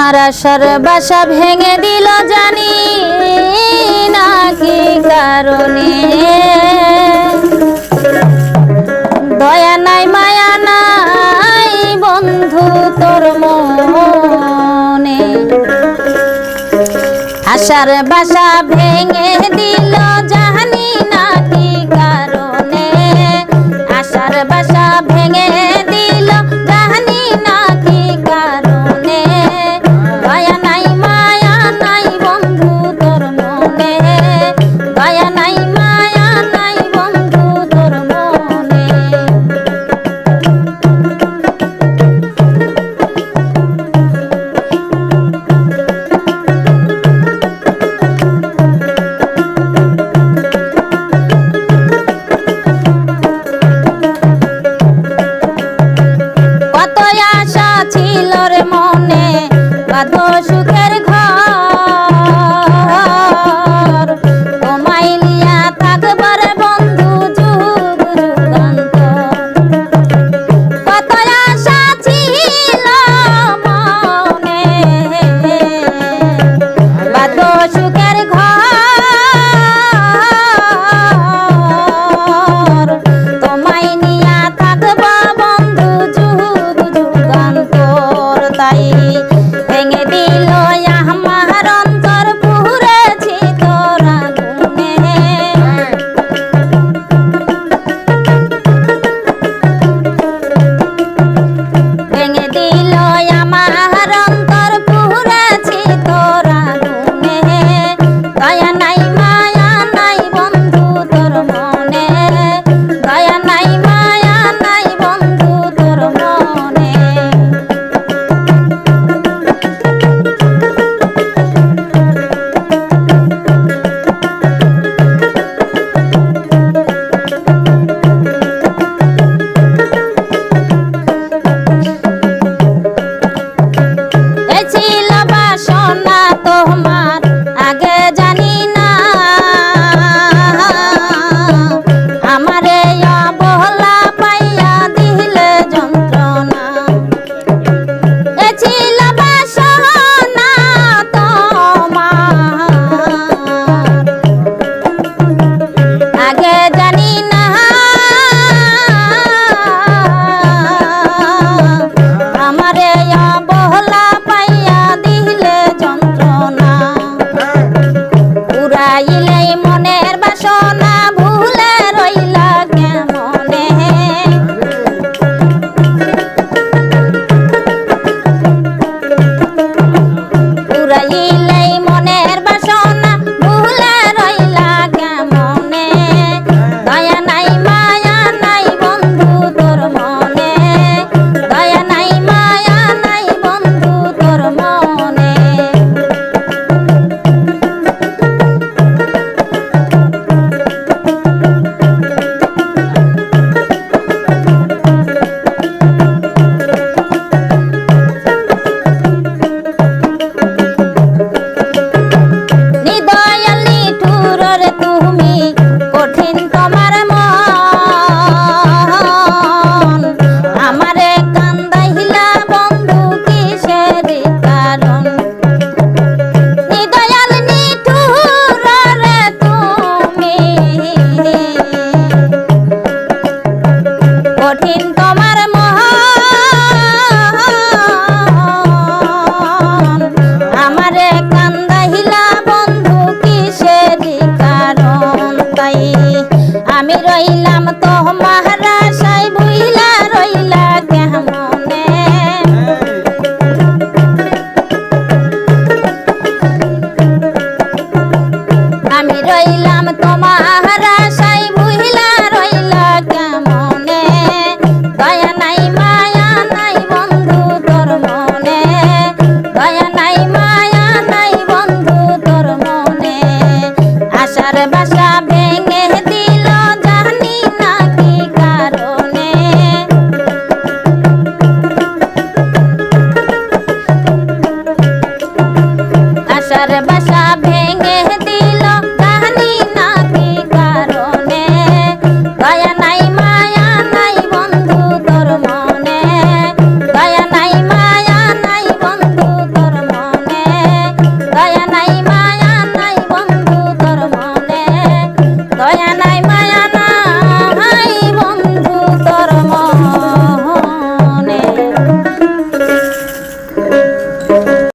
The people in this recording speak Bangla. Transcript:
আশার বাসা ভেঙে দিল জানি না কি কারণে। দয়া নাই, মায়া নাই বন্ধু তোর মনে। আশার বাসা ভেঙে ahí. আমি রইলাম তোমার আশার বাসা ভেঙে দিল কাহানি না কি কারণে? দয়া নাই, মায়া নাই বন্ধু তোর মনে। দয়া নাই, মায়া নাই বন্ধু তোর মনে। দয়া নাই দয়া